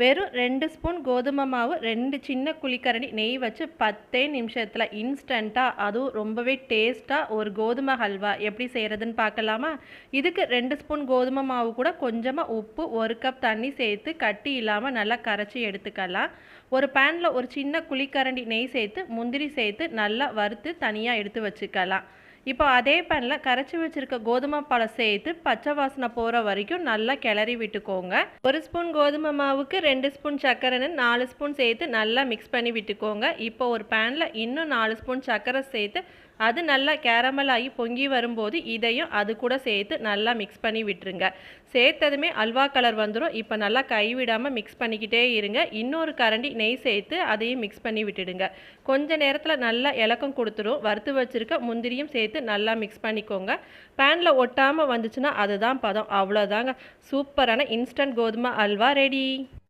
வெறும் ரெண்டு ஸ்பூன் கோதுமை மாவு ரெண்டு சின்ன குழிக்கரண்டி நெய் வச்சு பத்தே நிமிஷத்தில் இன்ஸ்டண்ட்டாக அதுவும் ரொம்பவே டேஸ்ட்டாக ஒரு கோதுமை ஹல்வா. எப்படி செய்கிறதுன்னு பார்க்கலாமா? இதுக்கு ரெண்டு ஸ்பூன் கோதுமை மாவு கூட கொஞ்சமாக உப்பு ஒரு கப் தண்ணி சேர்த்து கட்டி இல்லாமல் நல்லா கரைச்சி எடுத்துக்கலாம். ஒரு பேனில் ஒரு சின்ன குழிக்கரண்டி நெய் சேர்த்து முந்திரி சேர்த்து நல்லா வறுத்து தனியாக எடுத்து வச்சுக்கலாம். இப்போ அதே பேனில் கரைச்சி வச்சுருக்க கோதுமை பழம் சேர்த்து பச்சை வாசனை போகிற வரைக்கும் நல்லா கிளறி விட்டுக்கோங்க. ஒரு ஸ்பூன் கோதுமை மாவுக்கு ரெண்டு ஸ்பூன் சர்க்கரைன்னு நாலு ஸ்பூன் சேர்த்து நல்லா மிக்ஸ் பண்ணி விட்டுக்கோங்க. இப்போ ஒரு பேனில் இன்னும் நாலு ஸ்பூன் சர்க்கரை சேர்த்து அது நல்லா கேரமல் ஆகி பொங்கி வரும்போது இதையும் அது கூட சேர்த்து நல்லா மிக்ஸ் பண்ணி விட்டுருங்க. சேர்த்ததுமே அல்வா கலர் வந்துடும் இப்போ நல்லா கைவிடாமல் மிக்ஸ் பண்ணிக்கிட்டே இருங்க. இன்னொரு கரண்டி நெய் சேர்த்து அதையும் மிக்ஸ் பண்ணி விட்டுடுங்க. கொஞ்ச நேரத்தில் நல்லா இலக்கம் கொடுத்துரும். வறுத்து வச்சுருக்க முந்திரியும் சேர்த்து சேர்த்து நல்லா மிக்ஸ் பண்ணிக்கோங்க. பேனில் ஒட்டாமல் வந்துச்சுன்னா அதுதான் பதம். அவ்வளோதாங்க சூப்பரான இன்ஸ்டன்ட் கோதுமை அல்வா ரெடி